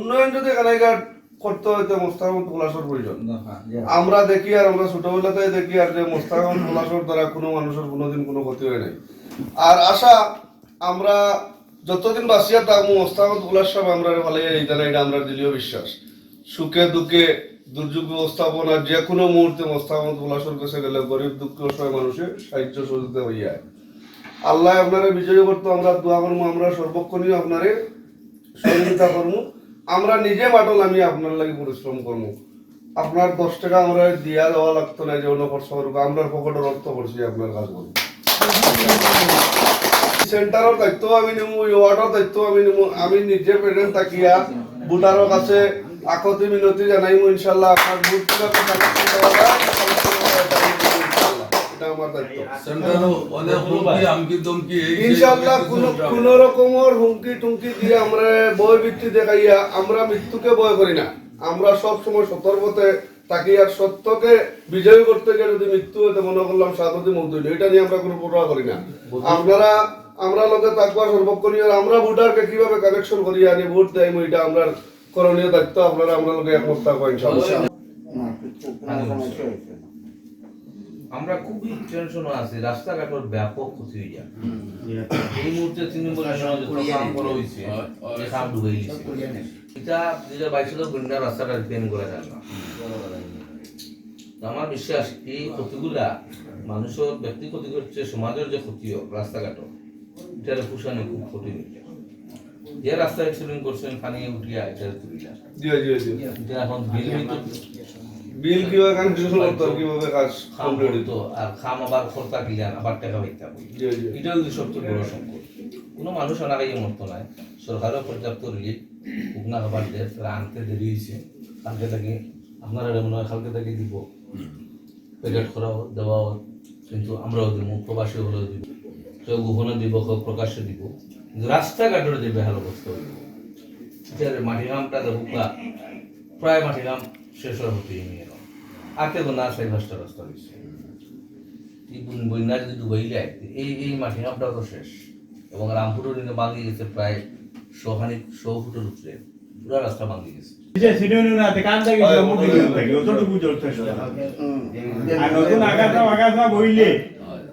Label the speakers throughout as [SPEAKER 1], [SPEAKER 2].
[SPEAKER 1] উন্নয়ন যদি এখানে করতে হইতে মোস্তাকমত পলাশর প্রয়োজন। আমরা দেখি আর আমরা ছোটবেলাতে দেখি আর যে মোস্তাকমত পলাশর দ্বারা কোনো মানুষের কোনোদিন কোনো ক্ষতি হয় নাই। আর আশা আমরা যতদিন বাঁচিয়া থাকব মোস্তাকমত পলাশ সাহেব আমরা ভালো এইটা না এটা আমরা দলীয় বিশ্বাস। সুখে দুঃখে দুর্যোগ ব্যবস্থাপনা যে কোনো মুহূর্তে মোস্তাকমত পলাশর কাছে গেলে গরিব দুঃখ অসহায় মানুষের সাহায্য সহযোগিতা হইয়া আল্লাহ আপনারা বিজয়ী করতো আমরা দোয়া করব আমরা সর্বক্ষণীয় আপনারে সহযোগিতা করব। আমরা নিজে মাটল আমি আপনার লাগি পরিশ্রম করব। আপনার দশ টাকা আমরা দিয়া দেওয়া লাগতো না যে অন্য খরচ করব, আমরা পকেটের অর্থ করছি আপনার কাজ করব সেন্টারের দায়িত্ব আমি নিমু ওয়ার্ডের দায়িত্ব আমি নিমু আমি নিজে প্রেজেন্ট থাকিয়া ভোটারের কাছে আকতি মিনতি জানাইমু ইনশাল্লাহ আপনার এটা আমার দায়িত্ব।
[SPEAKER 2] হুমকি আমকি দমকি এই সেই
[SPEAKER 1] ইনশাআল্লাহ কোন কোন রকমের হুমকি টুমকি দিয়ে আমরা বই ভিত্তি দেখাইয়া আমরা মৃত্যুকে ভয় করি না। আমরা সব সময় সতর্কতে তাকে আর সত্যকে বিজয় করতে গিয়ে যদি মৃত্যু হতে মনে করলাম সাধুতি এটা নিয়ে আমরা কোনো পড়া করি না। আপনারা আমরা লোকে সর্বক্ষণীয় আমরা ভোটারকে কীভাবে কানেকশন করি আনি ভোট দেয় এটা আমরা করণীয় দায়িত্ব। আপনারা আমরা লোকে একমত থাকব ইনশাআল্লাহ।
[SPEAKER 3] আমরা খুবই টেনশন আছি রাস্তাঘাটের ব্যাপক ক্ষতি হয়ে যায় এই মুহূর্তে তৃণমূল যত কাম করা হয়েছে কাম ডুবে গেছে। এটা দুই হাজার বাইশ সালের বন্যা রাস্তাটা রিপেয়ারিং করা যায় না। আমার বিশ্বাস এই ক্ষতিগুলা মানুষের ব্যক্তি ক্ষতি করছে সমাজের যে ক্ষতি হোক রাস্তাঘাট এটার পুষানো খুব কঠিন যে রাস্তা অ্যাক্সিডেন্ট করছেন পানি উঠিয়া এটা এটা এখন বিল
[SPEAKER 1] বিল কীভাবে কানেকশন করতে কীভাবে কাজ
[SPEAKER 3] খাম
[SPEAKER 1] কমপ্লিট
[SPEAKER 3] হইতো? আর খাম আবার খরচা কিলান আবার টাকা পাইতে হবে। এটা হচ্ছে সবচেয়ে বড় সংকট। কোনো মানুষ অনাগাই মতো নাই। সরকারও পর্যাপ্ত রিলিফ উগনা খাবার দেয় তারা আনতে দেরি হয়েছে কালকে থেকে আপনারা মনে হয় কালকে থেকে দিব। প্যাকেট করাও দেওয়াও কিন্তু আমরাও দিব প্রবাসী হলেও দিব। কেউ গোপনে দিব কেউ প্রকাশ্যে দিব। কিন্তু রাস্তাঘাটের যে বেহাল অবস্থা হইব এটা মাটি ঘামটা দেখুকা প্রায় মাটি ঘাম শেষ হতে নিয়ে আতে গোনা চাই পাঁচটা রাস্তা হয়েছে এই বন- বন্যা যদি ডুবাই যায় এই এই ঘামটাও তো শেষ। এবং রামপুরের দিনে ভাঙি গেছে প্রায় শখানি শো ফুটের উপরে। পুরো রাস্তা ভাঙি গেছে।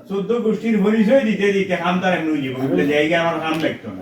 [SPEAKER 4] চোদ্দ গোষ্ঠীর পরিচয় দিতে দিতে খামতার এমন হয়ে। যাব আমার খাম লাগতো না।